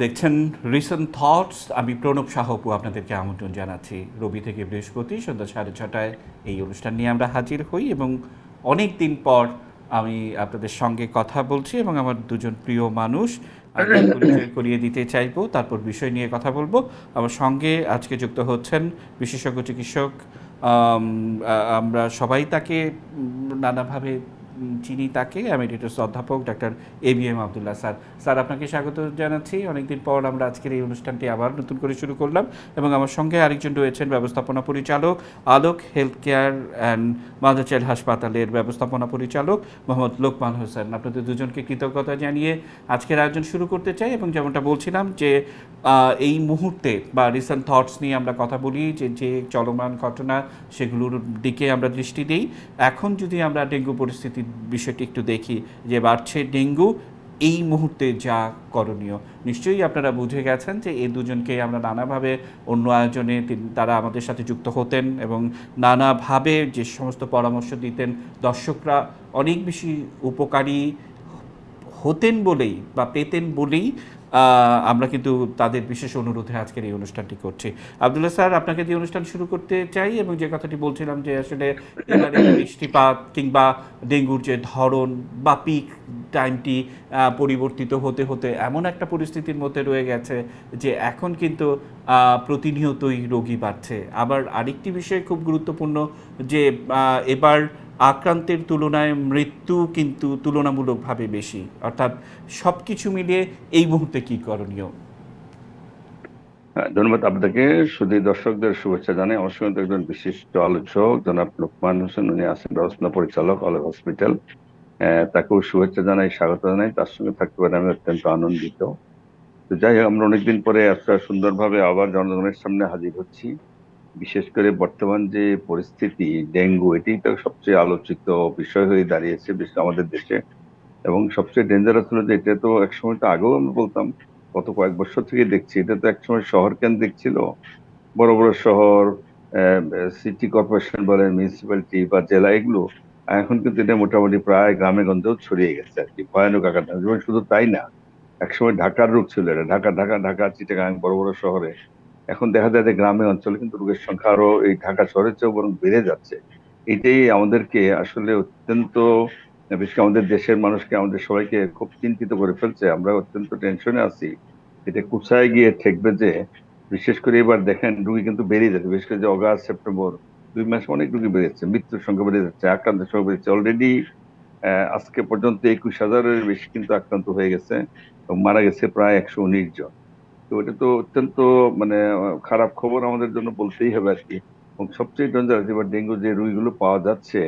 দেখছেন recent thoughts আমি প্রণব সাহপু আপনাদেরকে আমন্ত্রণ জানাচ্ছি। রবি থেকে বৃহস্পতি, সন্ধ্যা সাড়ে ছটায় এই অনুষ্ঠান নিয়ে আমরা হাজির হই এবং অনেক দিন পর আমি আপনাদের সঙ্গে কথা বলছি এবং আমার দুজন প্রিয় মানুষ করিয়ে দিতে চাইব, তারপর বিষয় নিয়ে কথা বলব। আমার সঙ্গে আজকে যুক্ত হচ্ছেন বিশেষজ্ঞ চিকিৎসক আমরা সবাই তাকে নানাভাবে চিনি তাকে এমিরেটাস অধ্যাপক doctor A B M Abdullah sir. Sir, আপনাকে স্বাগত জানাচ্ছি। অনেকদিন পর আমরা আজকের এই অনুষ্ঠানটি আবার নতুন করে শুরু করলাম এবং আমার সঙ্গে আরেকজন রয়েছেন ব্যবস্থাপনা পরিচালক, Alok health care and mother হাসপাতালের ব্যবস্থাপনা পরিচালক মোহাম্মদ লোকমান হোসেন। আপনাদের দুজনকে কৃতজ্ঞতা জানিয়ে আজকের আয়োজন শুরু করতে চাই এবং যেমনটা বলছিলাম যে এই মুহূর্তে বা রিসেন্ট থটস নিয়ে আমরা কথা বলি যে যে চলমান ঘটনা সেগুলোর দিকে আমরা দৃষ্টি দিই। এখন যদি আমরা ডেঙ্গু পরিস্থিতির বিষয়টি একটু দেখি যে বাড়ছে ডেঙ্গু, এই মুহূর্তে যা করণীয়। নিশ্চয়ই আপনারা বুঝে গেছেন যে এই দুজনকে আমরা নানাভাবে অন্য আয়োজনে তারা আমাদের সাথে যুক্ত হতেন এবং নানাভাবে যে সমস্ত পরামর্শ দিতেন, দর্শকরা অনেক বেশি উপকারী হতেন বলেই বা পেতেন বলেই আমরা কিন্তু তাদের বিশেষ অনুরোধে আজকের এই অনুষ্ঠানটি করছি। আবদুল্লাহ স্যার আপনাকে দিয়ে অনুষ্ঠান শুরু করতে চাই এবং যে কথাটি বলছিলাম যে আসলে বৃষ্টিপাত কিংবা ডেঙ্গুর যে ধরন বা পিক টাইমটি পরিবর্তিত হতে হতে এমন একটা পরিস্থিতির মধ্যে রয়ে গেছে যে এখন কিন্তু প্রতিনিয়তই রোগী বাড়ছে। আবার আরেকটি বিষয় খুব গুরুত্বপূর্ণ যে এবার আক্রান্তের তুলনায় মৃত্যু কিন্তু তুলনামূলকভাবে বেশি। অর্থাৎ সব কিছু মিলিয়ে এই মুহূর্তে কি করণীয়? হ্যাঁ, ধন্যবাদ আপনাকে। শুধু দর্শকদের শুভেচ্ছা জানাই। আমার সঙ্গে একজন বিশিষ্ট আলোচক জনাব লোকমান হোসেন। উনি আছেন ব্যবস্থাপনা পরিচালক অলেভ হসপিটাল। তাকেও শুভেচ্ছা জানাই স্বাগত জানাই। তার সঙ্গে থাকতে পারে আমি অত্যন্ত আনন্দিত। তো যাই হোক আমরা অনেকদিন পরে একটা সুন্দরভাবে আবার জনগণের সামনে হাজির হচ্ছি। বিশেষ করে বর্তমান যে পরিস্থিতি, ডেঙ্গু, এটি তো সবচেয়ে আলোচিত বিষয় হয়ে দাঁড়িয়েছে বিশেষ আমাদের দেশে। এবং সবচেয়ে ডেঞ্জারাস হলো যে, এটা তো একসময় তো আগেও আমরা বলতাম, গত কয়েক বছর থেকে দেখছি, এটা তো একসময় শহর কেন্দ্রিক ছিল। বড় বড় শহর সিটি কর্পোরেশন বলেন মিউনিসিপ্যালিটি বা জেলা, এগুলো এখন কিন্তু এটা মোটামুটি প্রায় গ্রামে গঞ্জেও ছড়িয়ে গেছে আর কি। ভয়ানক আকার শুধু তাই না, একসময় ঢাকার রোগ ছিল এটা। ঢাকা ঢাকা ঢাকা, চিটাগাং, বড় বড় শহরে। এখন দেখা যায় যে গ্রামে অঞ্চলে কিন্তু রোগের সংখ্যা আরও এই ঢাকা শহরের চেয়েও বরং বেড়ে যাচ্ছে। এটাই আমাদেরকে আসলে অত্যন্ত, বিশেষ করে আমাদের দেশের মানুষকে, আমাদের সবাইকে খুব চিন্তিত করে ফেলছে। আমরা অত্যন্ত টেনশনে আছি। এটা কোথায় গিয়ে ঠেকবে যে, বিশেষ করে এবার দেখেন রুগী কিন্তু বেড়ে যাচ্ছে। বিশেষ করে যে অগাস্ট, সেপ্টেম্বর দুই মাসে অনেক রুগী বেড়েছে, মৃত্যুর সংখ্যা বেড়ে যাচ্ছে, আক্রান্তের সংখ্যা বেড়েছে। অলরেডি আজকে পর্যন্ত একুশ হাজারের বেশি কিন্তু আক্রান্ত হয়ে গেছে এবং মারা গেছে প্রায় একশো উনিশ জন। তো এটা তো অত্যন্ত মানে খারাপ খবর আমাদের জন্য বলতেই হবে আর কি। এবং সবচেয়ে ডেঞ্জারাস এবার ডেঙ্গু যে রুগীগুলো পাওয়া যাচ্ছে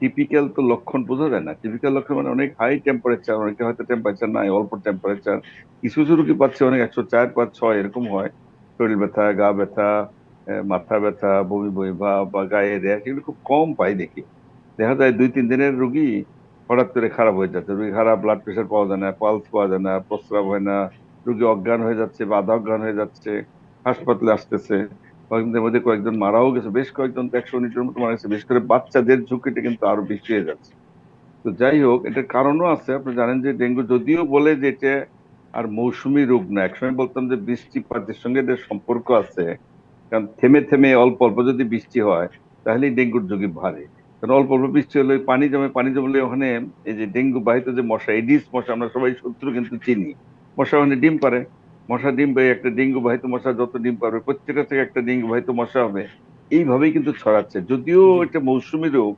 টিপিক্যাল তো লক্ষণ বোঝা যায় না। টিপিক্যাল লক্ষণ মানে অনেক হাই টেম্পারেচার অনেকে হয়তো টেম্পারেচার নাই, অল্প টেম্পারেচার কিছু কিছু রুগী পাচ্ছে অনেক, একশো চার, পাঁচ, ছয়, এরকম হয়। শরীর ব্যথা, গা ব্যথা মাথা ব্যথা, বমি বমি ভাব বা গায়ে র্যাশ এগুলো খুব কম পাই দেখি। দেখা যায় দুই, তিন দিনের রুগী হঠাৎ করে খারাপ হয়ে যাচ্ছে। রুগী খারাপ ব্লাড প্রেশার পাওয়া যায় না পালস পাওয়া যায় না, প্রস্রাব হয় না। রুগী অজ্ঞান হয়ে যাচ্ছে বা আধা অজ্ঞান হয়ে যাচ্ছে, হাসপাতালে আসতেছে। কয়েকদিনের মধ্যে কয়েকজন মারাও গেছে, বেশ কয়েকজন তো একশো উনিশের মতো মারা গেছে, বিশেষ করে বাচ্চাদের ঝুঁকিটা কিন্তু আরও বেশি হয়ে যাচ্ছে। তো যাই হোক, এটার কারণও আছে, আপনি জানেন যে ডেঙ্গু যদিও বলে যে এটা আর মৌসুমী রোগ না, একসময় বলতাম যে বৃষ্টিপাতের সঙ্গে এদের সম্পর্ক আছে, কারণ থেমে থেমে অল্প অল্প যদি বৃষ্টি হয় তাহলে ডেঙ্গুর ঝুঁকি বাড়ে। কারণ অল্প অল্প বৃষ্টি হলে পানি জমে, পানি জমলে ওখানে এই যে ডেঙ্গু বাহিত যে মশা এডিস মশা, আমরা সবাই শত্রু কিন্তু চিনি। মশা ওখানে ডিম পারে। মশা ডিম পারে একটা ডেঙ্গু বাহিত মশা যত ডিম পারবে প্রত্যেকটা থেকে একটা ডেঙ্গু বাহিত মশা হবে। এইভাবেই কিন্তু ছড়াচ্ছে। যদিও এটা মৌসুমী রোগ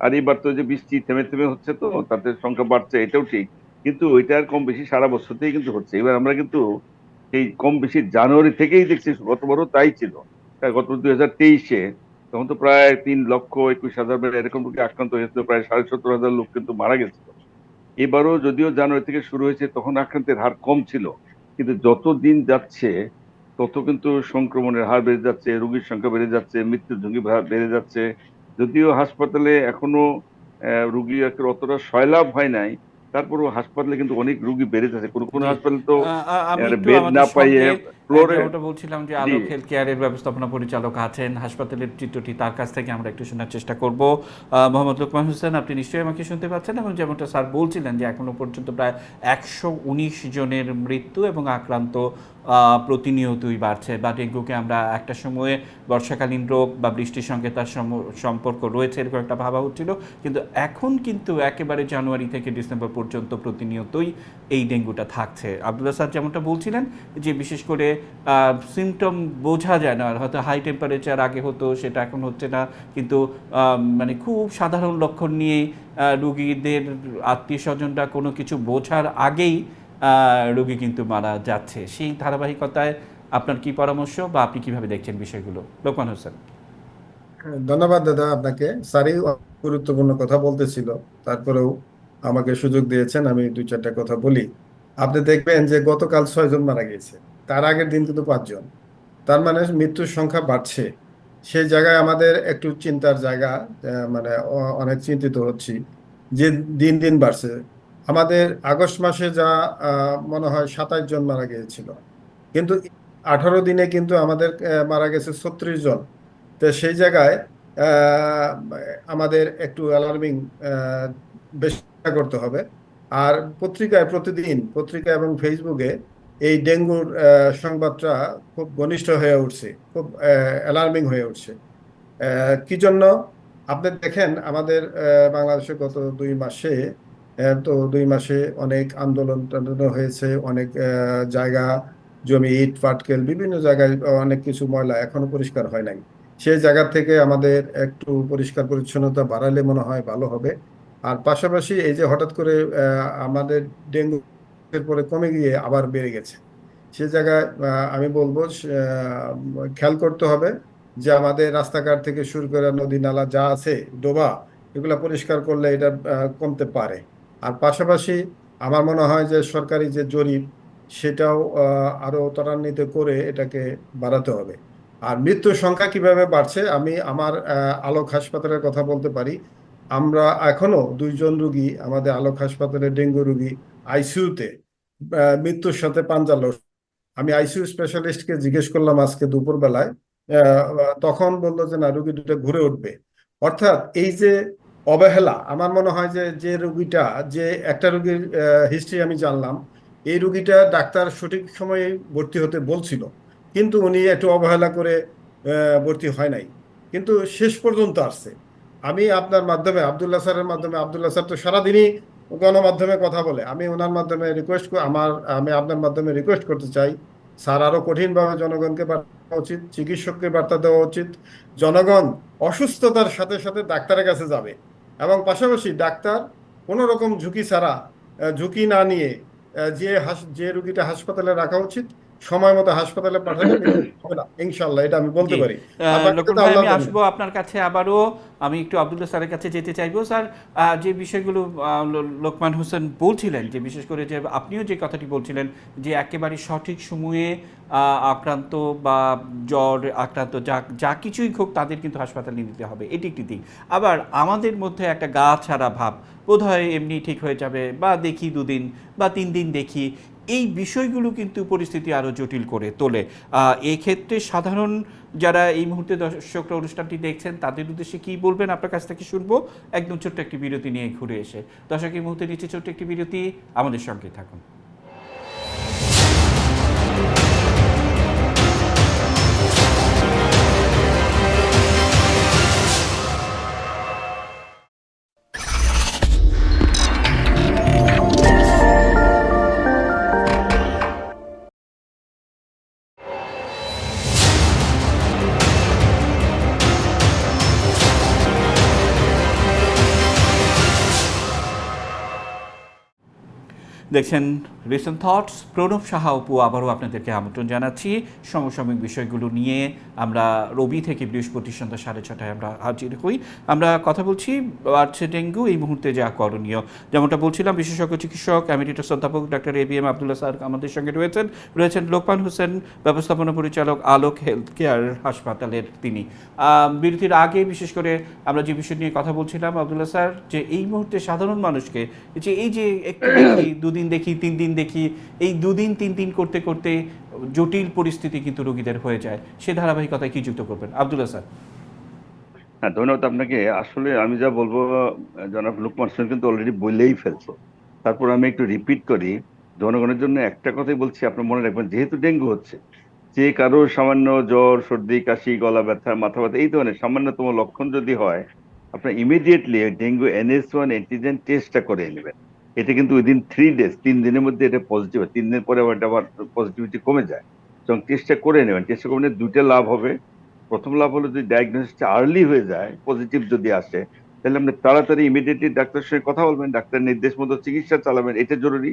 আর এবার তো যে বৃষ্টি থেমে থেমে হচ্ছে তো তাতে সংখ্যা বাড়ছে এটাও ঠিক। কিন্তু ওইটা আর কম বেশি সারা বছরতেই কিন্তু হচ্ছে। এবার আমরা কিন্তু এই কম বেশি জানুয়ারি থেকেই দেখছি গত গতবারও তাই ছিল। গত দুই হাজার তেইশে তখন তো প্রায় তিন লক্ষ একুশ হাজার এরকম রোগে আক্রান্ত হয়েছিল প্রায় সাড়ে সত্তর হাজার লোক কিন্তু মারা গেছিল। এবারও যদিও জানুয়ারি থেকে শুরু হয়েছে তখন আক্রান্তের হার কম ছিল। কিন্তু যত দিন যাচ্ছে তত কিন্তু সংক্রমণের হার বেড়ে যাচ্ছে রোগীর সংখ্যা বেড়ে যাচ্ছে মৃত্যুর ঝুঁকি বেড়ে যাচ্ছে। যদিও হাসপাতালে এখনও রুগী অতটা সয়লাভ হয় নাই তারপরেও হাসপাতালে কিন্তু অনেক রুগী বেড়ে যাচ্ছে। কোনো কোনো হাসপাতালে তো বেড না পাইয়ে যেমনটা বলছিলাম যে আলোক হেলথ কেয়ারের ব্যবস্থাপনা পরিচালক আছেন হাসপাতালের চিত্রটি তার কাছ থেকে আমরা একটু শোনার চেষ্টা করব। মোহাম্মদ লোকমান হোসেন আপনি নিশ্চয়ই আমাকে শুনতে পাচ্ছেন এবং যেমনটা স্যার বলছিলেন যে এখনও পর্যন্ত প্রায় একশো উনিশ জনের মৃত্যু এবং আক্রান্ত প্রতিনিয়তই বাড়ছে। বা ডেঙ্গুকে আমরা একটা সময়ে বর্ষাকালীন রোগ বা বৃষ্টির সঙ্গে তার সম্পর্ক রয়েছে এরকম একটা ভাবা হচ্ছিল। কিন্তু এখন কিন্তু একেবারে জানুয়ারি থেকে ডিসেম্বর পর্যন্ত প্রতিনিয়তই এই ডেঙ্গুটা থাকছে। আবদুল্লাহ স্যার যেমনটা বলছিলেন যে বিশেষ করে সিমটম বোঝা যায় না হয়তো হাই টেম্পারেচার আগে হতো, সেটা এখন হচ্ছে না। কিন্তু মানে খুব সাধারণ লক্ষণ নিয়ে রুগীদের আত্মীয় স্বজনরা কোনো কিছু বোঝার আগেই রোগী কিন্তু মারা যাচ্ছে। সেই ধারাবাহিকতায় আপনার কি পরামর্শ বা আপনি কীভাবে দেখছেন বিষয়গুলো? লোকমান হোসেন। ধন্যবাদ দাদা আপনাকে। স্যারই গুরুত্বপূর্ণ কথা বলতেছিল, তারপরেও আমাকে সুযোগ দিয়েছেন, আমি দুই চারটা কথা বলি। আপনি দেখবেন যে গতকাল ছয়জন মারা গিয়েছে। তার আগের দিন কিন্তু পাঁচজন। তার মানে মৃত্যুর সংখ্যা বাড়ছে। সেই জায়গায় আমাদের একটু চিন্তার জায়গা মানে অনেক চিন্তিত হচ্ছি যে দিন দিন বাড়ছে। আমাদের আগস্ট মাসে যা মনে হয় সাতাশ জন মারা গিয়েছিল। কিন্তু আঠারো দিনে কিন্তু আমাদের মারা গেছে ছত্রিশ জন। তো সেই জায়গায় আমাদের একটু অ্যালার্মিং বেশ করতে হবে। আর পত্রিকায় প্রতিদিন, পত্রিকা এবং ফেসবুকে এই ডেঙ্গুর সংবাদটা খুব ঘনিষ্ঠ হয়ে উঠছে, খুব অ্যালার্মিং হয়ে উঠছে। কি জন্য? আপনি দেখেন, আমাদের বাংলাদেশে গত দুই মাসে তো দুই মাসে অনেক আন্দোলন টান্দোলন হয়েছে, অনেক জায়গা, জমি, ইট, পাটকেল, বিভিন্ন জায়গায় অনেক কিছু ময়লা এখনও পরিষ্কার হয় নাই। সেই জায়গা থেকে আমাদের একটু পরিষ্কার পরিচ্ছন্নতা বাড়ালে মনে হয় ভালো হবে। আর পাশাপাশি এই যে হঠাৎ করে আমাদের ডেঙ্গু পরে কমে গিয়ে আবার বেড়ে গেছে। সে জায়গায় আমি বলব খেয়াল করতে হবে যে আমাদের রাস্তাঘাট থেকে শুরু করে নদী, নালা যা আছে, ডোবা, এগুলো পরিষ্কার করলে এটা কমতে পারে। আর পাশাপাশি আমার মনে হয় যে সরকারি যে জরিপ, সেটাও আরও ত্বরান্বিত করে এটাকে বাড়াতে হবে। আর মৃত্যুর সংখ্যা কীভাবে বাড়ছে, আমি আমার আলোক হাসপাতালের কথা বলতে পারি। আমরা এখনও দুইজন রুগী, আমাদের আলোক হাসপাতালে ডেঙ্গু রুগী, আইসিইউতে মৃত্যুর সাথে পাঞ্জা লড়ছে আমি আইসিইউ স্পেশালিস্টকে জিজ্ঞেস করলাম আজকে দুপুর বেলায় তখন বলল যে, না, রুগী দুটো ঘুরে উঠবে। অর্থাৎ এই যে অবহেলা, আমার মনে হয় যে যে রুগীটা, যে একটা রুগীর হিস্ট্রি আমি জানলাম, এই রুগীটা ডাক্তার সঠিক সময়ে ভর্তি হতে বলছিল। কিন্তু উনি একটু অবহেলা করে ভর্তি হয় নাই। কিন্তু শেষ পর্যন্ত আসছে। আমি আপনার মাধ্যমে, আবদুল্লাহ স্যারের মাধ্যমে, আবদুল্লাহ স্যার তো সারাদিনই গণমাধ্যমে কথা বলে। আমি ওনার মাধ্যমে রিকোয়েস্ট আমার, আমি আপনার মাধ্যমে রিকোয়েস্ট করতে চাই। স্যার আরও কঠিনভাবে জনগণকে বার্তা উচিত, চিকিৎসককে বার্তা দেওয়া উচিত। জনগণ অসুস্থতার সাথে সাথে ডাক্তারের কাছে যাবে এবং পাশাপাশি ডাক্তার কোনো রকম ঝুঁকি ছাড়া ঝুঁকি না নিয়ে যে হাস- যে রুগীটা হাসপাতালে রাখা উচিত সময় মতো হাসপাতালে পাঠালে হবে না। ইনশাল্লাহ এটা আমি বলতে পারি। আমি। আসব আপনার কাছে আবারও। আমি একটু আব্দুল্লাহ স্যারের কাছে যেতে চাইব। স্যার যে বিষয়গুলো লোকমান হোসেন বলছিলেন যে বিশেষ করে যে আপনিও যে কথাটি বলছিলেন যে একেবারে সঠিক সময়ে আক্রান্ত বা জ্বর আক্রান্ত যা যা কিছুই হোক তাদের কিন্তু হাসপাতালে নিতে হবে। এটি একটি দিক। আবার আমাদের মধ্যে একটা গা ছাড়া ভাব বোধ হয় এমনি ঠিক হয়ে যাবে বা দেখি দুদিন বা তিন দিন দেখি। এই বিষয়গুলো কিন্তু পরিস্থিতি আরও জটিল করে তোলে। এক্ষেত্রে সাধারণ যারা এই মুহূর্তে দর্শকরা অনুষ্ঠানটি দেখছেন, তাদের উদ্দেশ্যে কি বলবেন? আপনার কাছ থেকে শুনব। একদম ছোট্ট একটি বিরতি নিয়ে ঘুরে এসে। দর্শক, এই মুহূর্তে নিচ্ছে ছোট্ট একটি বিরতি। আমাদের সঙ্গে থাকুন। দেখছেন রিসেন্ট থটস প্রণব সাহা অপু আবারও আপনাদেরকে আমন্ত্রণ জানাচ্ছি। সমসাময়িক বিষয়গুলো নিয়ে আমরা রবি থেকে বৃহস্পতি সন্ধ্যা সাড়ে ছটায় আমরা হাজির হই। আমরা কথা বলছি বাড়ছে ডেঙ্গু এই মুহূর্তে যা করণীয়। যেমনটা বলছিলাম বিশেষজ্ঞ চিকিৎসক অ্যামিটেটাস অধ্যাপক doctor A B M Abdullah sir আমাদের সঙ্গে রয়েছেন। রয়েছেন লোকমান হোসেন ব্যবস্থাপনা পরিচালক আলোক হেলথ কেয়ার হাসপাতালের তিনি। বিরতির আগে বিশেষ করে আমরা যে বিষয় নিয়ে কথা বলছিলাম আবদুল্লাহ স্যার যে এই মুহূর্তে সাধারণ মানুষকে যে এই যে একটু দেখি দুদিন দেখি তিন দিন দেখি, এই দুদিন তিন দিন করতে করতে জটিল পরিস্থিতি কিন্তু রোগীদের হয়ে যায়। সে ধারাবাহিকতায় কি যুক্ত করবেন? আবদুল্লাহ স্যার। হ্যাঁ ধন্যবাদ আপনাকে। আসলে আমি যা বলব, জনাব লুকমান হোসেন কিন্তু অলরেডি বললেই ফেলছে। তারপর আমি একটু রিপিট করি। জনগণের জন্য একটা কথাই বলছি, আপনার মনে রাখবেন, যেহেতু ডেঙ্গু হচ্ছে, যে কারও সামান্য জ্বর, সর্দি, কাশি, গলা ব্যথা, মাথা ব্যথা, এই ধরনের সামান্যতম লক্ষণ যদি হয়, আপনার immediately dengue NS one antigen টেস্টটা করে নেবেন। এটা কিন্তু উইদিন থ্রি ডেজ তিন দিনের মধ্যে এটা পজিটিভ হয় তিন দিন পরে আবার এটা আবার পজিটিভিটি কমে যায়। এবং টেস্টটা করে নেবেন টেস্টটা করে দুইটা লাভ হবে। প্রথম লাভ হলো যদি ডায়াগনোসিসটা আর্লি হয়ে যায় পজিটিভ যদি আসে, তাহলে আপনি তাড়াতাড়ি ইমিডিয়েটলি ডাক্তারের সঙ্গে কথা বলবেন ডাক্তার নির্দেশ মতো চিকিৎসা চালাবেন, এটা জরুরি।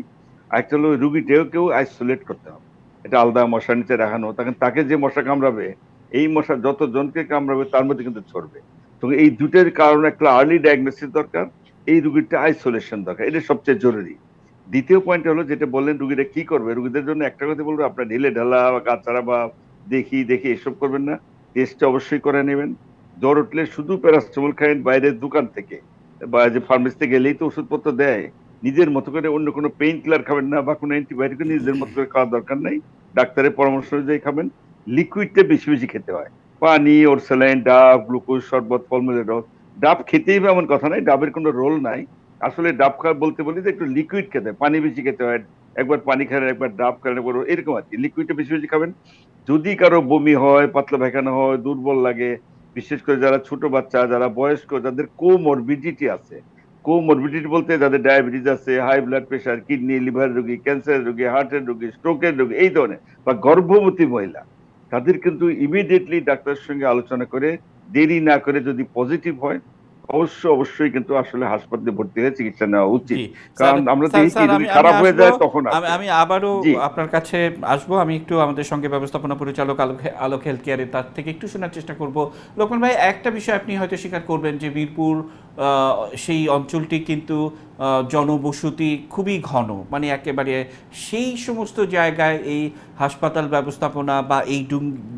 একটা হলো রুগীটাও কেউ আইসোলেট করতে হবে। এটা আলাদা মশা নিচে রাখানো তখন তাকে যে মশা কামড়াবে, এই মশা যত জনকে কামড়াবে তার মধ্যে কিন্তু ছড়বে। তো এই দুটের কারণে একটা আর্লি ডায়াগনোসিস দরকার। এই রুগীটা আইসোলেশন দরকার। এটা সবচেয়ে জরুরি। দ্বিতীয় পয়েন্ট হলো যেটা বললেন, রুগীরা কি করবে? রুগীদের জন্য একটা কথা বলব, আপনার ঢিলে ঢালা বা কাঁচারা বা দেখি দেখি এসব করবেন না। টেস্ট অবশ্যই করে নেবেন। জ্বর উঠলে শুধু প্যারাসিটামল খাবেন বাইরের দোকান থেকে বা যে ফার্মেসিতে গেলেই তো ওষুধপত্র দেয়। নিজের মতো করে অন্য কোনো পেইন কিলার খাবেন না বা কোনো অ্যান্টিবায়োটিক নিজের মতো করে খাওয়ার দরকার নাই। ডাক্তারের পরামর্শ অনুযায়ী খাবেন। লিকুইডটা বেশি বেশি খেতে হয়। পানি, ওর স্যালাইন ডাব গ্লুকোজ শরবত, ফলমূলের রস ডাব খেতেই হবে এমন কথা নাই, ডাবের কোনো রোল নাই। আসলে ডাব খাওয়া বলতে বলি যে একটু লিকুইড খেতে পানি বেশি খেতে হয়, একবার পানি খান একবার ডাব খান একবার এরকম আর কি লিকুইডটা বেশি বেশি খাবেন। যদি কারও বমি হয়, পাতলা পায়খানা হয়, দুর্বল লাগে, বিশেষ করে যারা ছোট বাচ্চা, যারা বয়স্ক, যাদের কোমরবিডিটি আছে কোমরবিডিটি বলতে যাদের ডায়াবেটিস আছে high blood pressure kidney liver রোগী ক্যান্সার রোগী হার্টের রোগী স্ট্রোকের রোগী, এই ধরনের, বা গর্ভবতী মহিলা তাদের কিন্তু ইমিডিয়েটলি ডাক্তারের সঙ্গে আলোচনা করে দেরি না করে যদি পজিটিভ হয় অবশ্যই অবশ্যই কিন্তু আসলে হাসপাতালে ভর্তি হয়ে চিকিৎসা নেওয়া উচিত। কারণ আমরা দেখি খারাপ হয়ে যায় তখন আমি আবারও আপনার কাছে আসব। আমি একটু আমাদের সঙ্গে ব্যবস্থাপনা পরিচালক আলোক আলোক হেলথ কেয়ারে তার থেকে একটু শোনার চেষ্টা করব। লোকমান ভাই একটা বিষয় আপনি হয়তো স্বীকার করবেন যে বীরপুর সেই অঞ্চলটি কিন্তু জনবসতি খুবই ঘন। মানে একেবারে সেই সমস্ত জায়গায় এই হাসপাতাল ব্যবস্থাপনা বা এই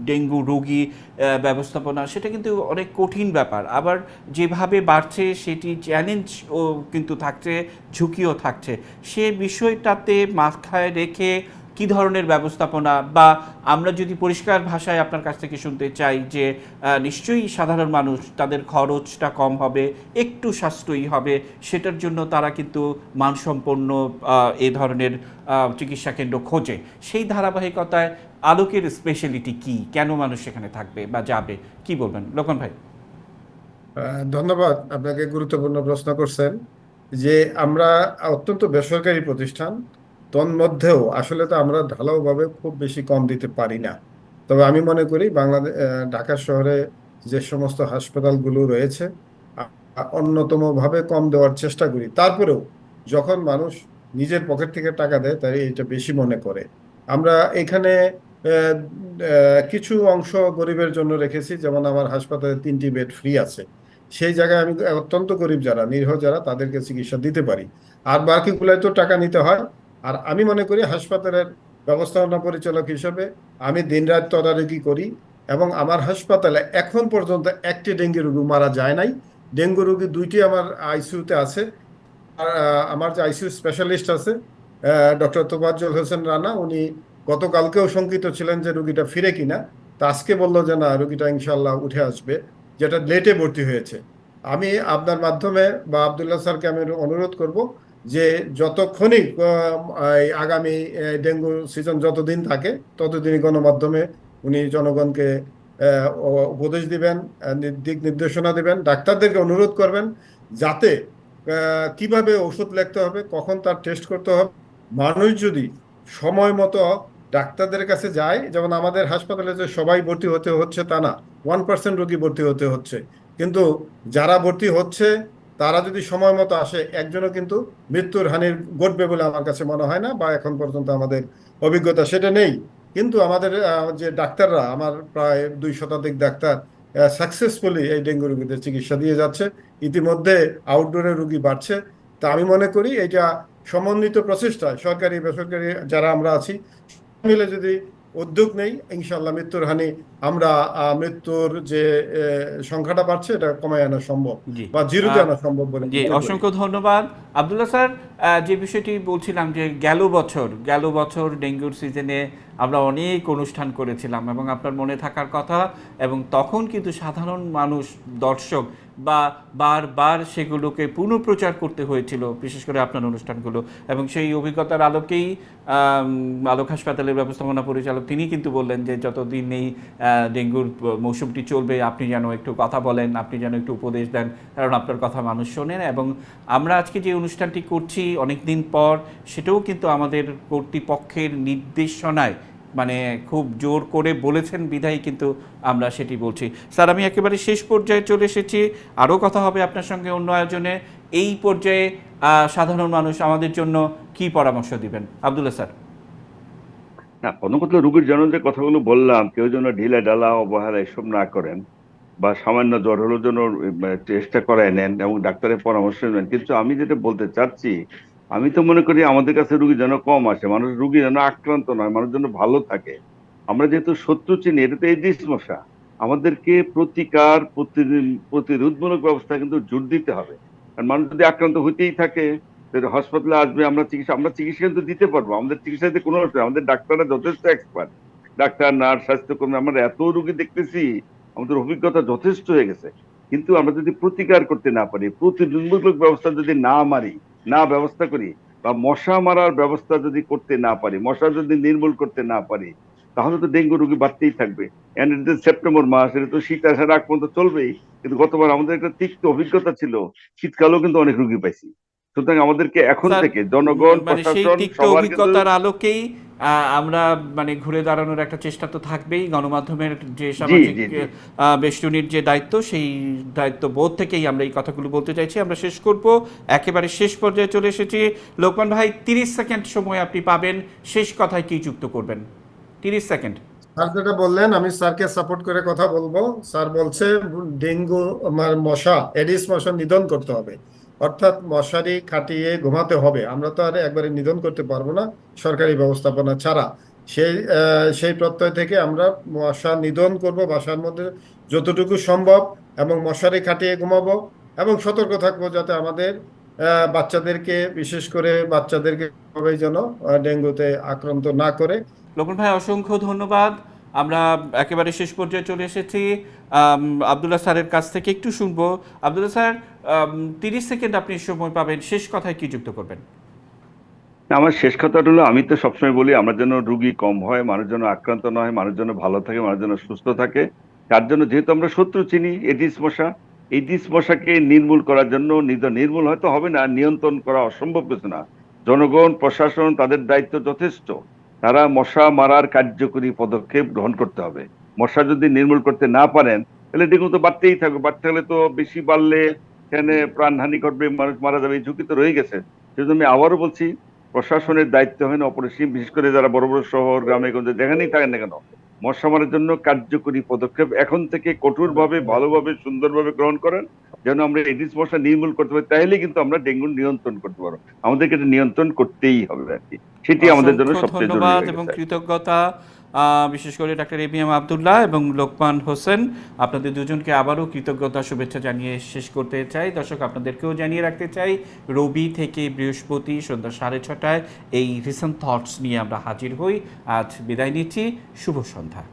ডেঙ্গু রোগী ব্যবস্থাপনা, সেটা কিন্তু অনেক কঠিন ব্যাপার। আবার যেভাবে বাড়ছে, সেটি চ্যালেঞ্জও কিন্তু থাকছে, ঝুঁকিও থাকছে। সে বিষয়টাতে মাথায় রেখে কি ধরনের ব্যবস্থাপনা বা আমরা যদি পরিষ্কার ভাষায় আপনার কাছ থেকে শুনতে চাই যে নিশ্চয়ই সাধারণ মানুষ তাদের খরচটা কম হবে, একটু সাশ্রয়ী হবে, সেটার জন্য তারা কিন্তু মানসম্পন্ন এ ধরনের চিকিৎসা কেন্দ্র খোঁজে। সেই ধারাবাহিকতায় আলোকের স্পেশালিটি কি? কেন মানুষ সেখানে থাকবে বা যাবে? কি বলবেন? লোকন ভাই। ধন্যবাদ আপনাকে গুরুত্বপূর্ণ প্রশ্ন করছেন যে, আমরা অত্যন্ত বেসরকারি প্রতিষ্ঠান তন্মধ্যেও আসলে তো আমরা ঢালাওভাবে খুব বেশি কম দিতে পারি না। তবে আমি মনে করি বাংলাদেশ ঢাকা শহরে যে সমস্ত হাসপাতালগুলো রয়েছে অন্যতমভাবে কম দেওয়ার চেষ্টা করি। তারপরেও যখন মানুষ নিজের পকেট থেকে টাকা দেয়, তাই এটা বেশি মনে করে। আমরা এখানে কিছু অংশ গরিবের জন্য রেখেছি, যেমন আমার হাসপাতালে তিনটি বেড ফ্রি আছে। সেই জায়গায় আমি অত্যন্ত গরিব যারা, নিরীহ যারা, তাদেরকে চিকিৎসা দিতে পারি। আর বাকিগুলোয় তো টাকা নিতে হয়। আর আমি মনে করি হাসপাতালের ব্যবস্থাপনা পরিচালক হিসেবে আমি দিনরাত তদারকি করি এবং আমার হাসপাতালে এখন পর্যন্ত একটি ডেঙ্গু রোগী মারা যায় নাই। ডেঙ্গু রোগী দুইটি আমার আইসিইউতে আছে। আর আমার যে আইসিইউ স্পেশালিস্ট আছে ডক্টর তোবাজ্জল হোসেন রানা, উনি গতকালকেও শঙ্কিত ছিলেন যে রুগীটা ফিরে কিনা। তা আজকে বলল যে, না, রুগীটা ইনশাল্লাহ উঠে আসবে। যেটা লেটে ভর্তি হয়েছে। আমি আপনার মাধ্যমে বা আবদুল্লাহ স্যারকে আমি অনুরোধ করব যে যতক্ষণই আগামী ডেঙ্গু সিজন যতদিন থাকে, ততদিনই গণমাধ্যমে উনি জনগণকে উপদেশ দিবেন দিক নির্দেশনা দিবেন, ডাক্তারদেরকে অনুরোধ করবেন যাতে কীভাবে ওষুধ লিখতে হবে, কখন তার টেস্ট করতে হবে। মানুষ যদি সময় মতো ডাক্তারদের কাছে যায়, যেমন আমাদের হাসপাতালে যে সবাই ভর্তি হতে হচ্ছে তা না, ওয়ান পার্সেন্ট রোগী ভর্তি হতে হচ্ছে। কিন্তু যারা ভর্তি হচ্ছে তারা যদি সময় মতো আসে, একজনও কিন্তু মৃত্যুর হানির ঘটবে বলে আমার কাছে মনে হয় না বা এখন পর্যন্ত আমাদের অভিজ্ঞতা সেটা নেই। কিন্তু আমাদের যে ডাক্তাররা, আমার প্রায় দুই শতাধিক ডাক্তার সাকসেসফুলি এই ডেঙ্গু রোগীদের চিকিৎসা দিয়ে যাচ্ছে। ইতিমধ্যে আউটডোরে রোগী বাড়ছে। তা আমি মনে করি এটা সমন্বিত প্রচেষ্টা সরকারি বেসরকারি যারা আমরা আছি মিলে যদি উদ্যোগ নেই ইনশাল্লাহ মৃত্যুর হানি আমরা মৃত্যুর যে সংখ্যাটা বাড়ছে এটা কমায় আনা সম্ভব বা জিরোতে আনা সম্ভব বলে জি অসংখ্য ধন্যবাদ। আবদুল্লাহ স্যার যে বিষয়টি বলছিলাম যে গেল বছর গেল বছর ডেঙ্গুর সিজনে আমরা অনেক অনুষ্ঠান করেছিলাম এবং আপনার মনে থাকার কথা এবং তখন কিন্তু সাধারণ মানুষ দর্শক বা বারবার সেগুলোকে পুনঃপ্রচার করতে হয়েছিল, বিশেষ করে আপনার অনুষ্ঠানগুলো। এবং সেই অভিজ্ঞতার আলোকেই আলোক হাসপাতালের ব্যবস্থাপনা পরিচালক তিনি কিন্তু বললেন যে, যতদিন এই ডেঙ্গুর মৌসুমটি চলবে, আপনি যেন একটু কথা বলেন, আপনি যেন একটু উপদেশ দেন, কারণ আপনার কথা মানুষ শোনেন এবং আমরা আজকে যে অনুষ্ঠানটি করছি অনেক দিন পর, সেটাও কিন্তু আমাদের কর্তৃপক্ষের নির্দেশনায় মানে খুব জোর করে বলেছেন বিধায়, কিন্তু আমরা সেটি বলছি। স্যার, আমি একেবারে শেষ পর্যায়ে চলে এসেছি। আরও কথা হবে আপনার সঙ্গে অন্য আয়োজনে। এই পর্যায়ে সাধারণ মানুষ আমাদের জন্য কি পরামর্শ দিবেন? আবদুল্লাহ স্যার। না, কোনো কথা রুগীর জন্য যে কথাগুলো বললাম, কেউ যেন ঢিলা ডালা অবহেলা এসব না করেন বা সামান্য জ্বর হলো যেন চেষ্টা করায় নেন এবং ডাক্তারের পরামর্শ নেন। কিন্তু আমি যেটা বলতে চাচ্ছি আমি তো মনে করি আমাদের কাছে রুগী যেন কম আসে, মানুষ রুগী যেন আক্রান্ত নয়, মানুষ যেন ভালো থাকে। আমরা যেহেতু শত্রু চিনি, এটা তো এডিস মশা। আমাদেরকে প্রতিকার প্রতি- প্রতিরোধমূলক ব্যবস্থা কিন্তু জোর দিতে হবে। আর মানুষ যদি আক্রান্ত হইতেই থাকে হাসপাতালে আসবে, আমরা চিকিৎসা আমরা চিকিৎসা কিন্তু দিতে পারব। আমাদের চিকিৎসাতে কোনো অসুবিধা আমাদের ডাক্তাররা যথেষ্ট এক্সপার্ট ডাক্তার, নার্স, স্বাস্থ্যকর্মী, আমরা এত রুগী দেখতেছি, আমাদের অভিজ্ঞতা যথেষ্ট হয়ে গেছে। কিন্তু আমরা যদি প্রতিকার করতে না পারি, প্রতিরোধমূলক ব্যবস্থা যদি না মারি না ব্যবস্থা করি বা মশা মারার ব্যবস্থা যদি করতে না পারি মশা যদি নির্মূল করতে না পারি তাহলে তো ডেঙ্গু রোগী বাড়তেই থাকবে। সেপ্টেম্বর মাস এটা তো শীত আসার আগ পর্যন্ত চলবেই কিন্তু গতবার আমাদের একটা তিক্ত অভিজ্ঞতা ছিল শীতকালেও কিন্তু অনেক রুগী পাইছি। সুতরাং আমাদেরকে এখন থেকে জনগণ মানে প্রশাসন সবার অভিজ্ঞতার আলোকেই আমরা মানে ঘুরে দাঁড়ানোর একটা চেষ্টা তো থাকবেই। গণমাধ্যমের যে সামাজিক বেষ্টনীর যে দায়িত্ব সেই দায়িত্ব বোধ থেকেই আমরা এই কথাগুলো বলতে চাইছি। আমরা শেষ করব। একেবারে শেষ পর্যায়ে চলে এসেছি। লোকমান ভাই তিরিশ সেকেন্ড সময় আপনি পাবেন। শেষ কথায় কি যুক্ত করবেন? তিরিশ সেকেন্ড। স্যার যেটা বললেন আমি স্যারকে সাপোর্ট করে কথা বলব। স্যার বলছে ডেঙ্গু আমার মশা এডিস মশা নিধন করতে হবে। অর্থাৎ মশারি খাটিয়ে ঘুমাতে হবে। আমরা তো আর একবারে নিধন করতে পারব না সরকারি ব্যবস্থাপনা ছাড়া। সেই সেই প্রত্যয় থেকে আমরা মশা নিধন করব, বাসার মধ্যে যতটুকু সম্ভব এবং মশারি খাটিয়ে ঘুমাবো এবং সতর্ক থাকব যাতে আমাদের বাচ্চাদেরকে, বিশেষ করে বাচ্চাদেরকে সবাই যেন ডেঙ্গুতে আক্রান্ত না করে। লোকন ভাই, অসংখ্য ধন্যবাদ। আমরা একেবারে শেষ পর্যায়ে চলে এসেছি। আবদুল্লাহ স্যারের কাছ থেকে একটু শুনব। আবদুল্লাহ স্যার তিরিশ সেকেন্ড আপনি সময় পাবেন। শেষ কথায় কি যুক্ত করবেন? আমার শেষ কথাটা হলো, আমি তো সবসময় বলি, আমার জন্য রুগী কম হয়, মানুষ যেন আক্রান্ত না হয়, মানুষ যেন ভালো থাকে, মানুষ যেন সুস্থ থাকে। তার জন্য যেহেতু আমরা শত্রু চিনি এডিস মশা এডিস মশাকে নির্মূল করার জন্য নির্মূল হয়তো হবে না, নিয়ন্ত্রণ করা অসম্ভব কিছু না। জনগণ, প্রশাসন, তাদের দায়িত্ব যথেষ্ট। তারা মশা মারার কার্যকরী পদক্ষেপ গ্রহণ করতে হবে। মশা যদি নির্মূল করতে না পারেন, তাহলে ডেঙ্গু তো বাড়তেই থাকবে। বাড়তে হলে তো বেশি বাড়লে এখানে প্রাণহানি ঘটবে, মানুষ মারা যাবে, এই ঝুঁকি তো রয়ে গেছে। সেজন্য আমি আবারও বলছি, প্রশাসনের দায়িত্ব হয় না অপরিসীম, বিশেষ করে যারা বড় বড় শহর, গ্রামে, গঞ্জে, যেখানেই থাকেন না কেন মশা মারার জন্য কার্যকরী পদক্ষেপ এখন থেকে কঠোরভাবে ভালোভাবে সুন্দরভাবে গ্রহণ করেন যেন আমরা এডিস মশা নির্মূল করতে পারি। তাহলে কিন্তু আমরা ডেঙ্গু নিয়ন্ত্রণ করতে পারব। আমাদেরকে এটা নিয়ন্ত্রণ করতেই হবে আর কি। সেটি আমাদের জন্য সবচেয়ে জরুরি এবং কৃতজ্ঞতা। বিশেষ করে ডাক্তার এ বি এম আবদুল্লাহ এবং লোকমান হোসেন, আপনাদের দুজনকে আবারও কৃতজ্ঞতা, শুভেচ্ছা জানিয়ে শেষ করতে চাই। দর্শক, আপনাদেরকেও জানিয়ে রাখতে চাই, রবি থেকে বৃহস্পতি সন্ধ্যা সাড়ে ছটায় এই রিসেন্ট থটস নিয়ে আমরা হাজির হই। আজ বিদায় নিচ্ছি, শুভ সন্ধ্যা।